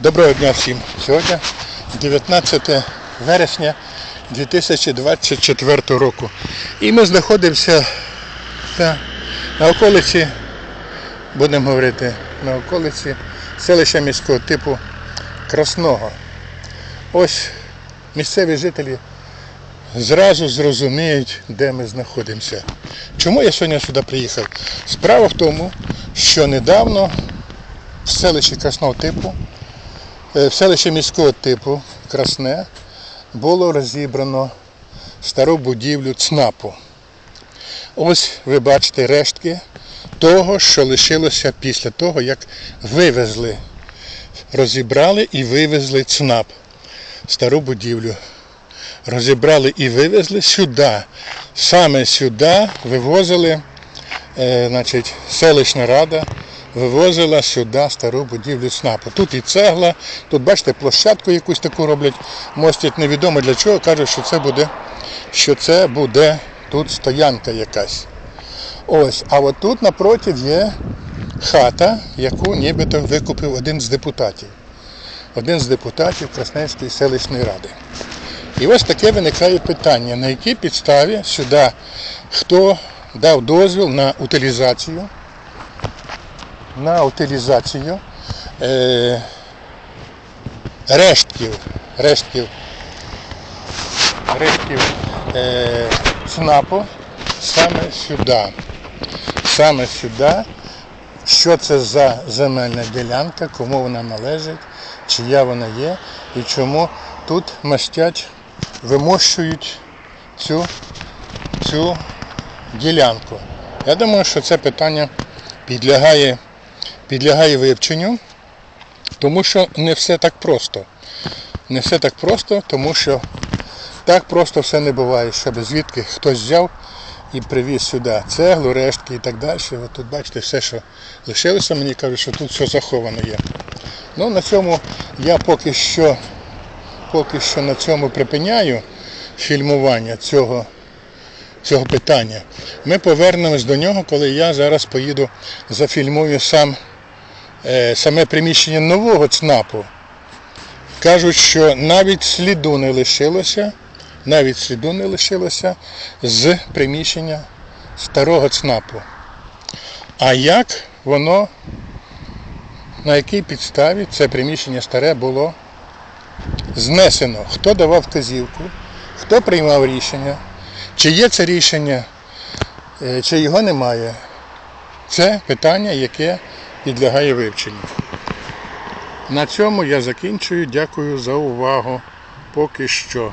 Доброго дня всім. Сьогодні 19 вересня 2024 року. І ми знаходимося та, на околиці, будемо говорити, на околиці селища міського типу Красного. Ось місцеві жителі зразу зрозуміють, де ми знаходимося. Чому я сьогодні сюди приїхав? Справа в тому, що недавно в селищі Красного типу В селищі міського типу Красне було розібрано стару будівлю ЦНАПу. Ось ви бачите рештки того, що лишилося після того, як вивезли, розібрали і вивезли ЦНАП, стару будівлю. Розібрали і вивезли сюди. Саме сюди вивозили, е, значить, селищна рада вивозила сюди стару будівлю СНАПу. Тут і цегла, тут бачите, площадку якусь таку роблять, мостять невідомо для чого, кажуть, що це буде, що це буде тут стоянка якась. Ось, а от тут напроти є хата, яку нібито викупив один з депутатів. Один з депутатів Красненської селищної ради. І ось таке виникає питання, на якій підставі сюди хто дав дозвіл на утилізацію на утилізацію е, рештків, рештків, рештків е, ЦНАПу саме сюди. Саме сюди. Що це за земельна ділянка, кому вона належить, чия вона є і чому тут мастять, вимощують цю, цю ділянку. Я думаю, що це питання підлягає підлягає вивченню, тому що не все так просто. Не все так просто, тому що так просто все не буває, щоб звідки хтось взяв і привіз сюди цеглу, рештки і так далі. От тут бачите, все, що лишилося, мені кажуть, що тут все заховано є. Ну, на цьому я поки що, поки що на цьому припиняю фільмування цього цього питання. Ми повернемось до нього, коли я зараз поїду зафільмую сам, саме приміщення нового ЦНАПу. Кажуть, що навіть сліду не лишилося, навіть сліду не лишилося з приміщення старого ЦНАПу. А як воно, на якій підставі це приміщення старе було знесено? Хто давав вказівку, хто приймав рішення? Чи є це рішення, е, чи його немає, це питання, яке підлягає вивченню. На цьому я закінчую. Дякую за увагу. Поки що.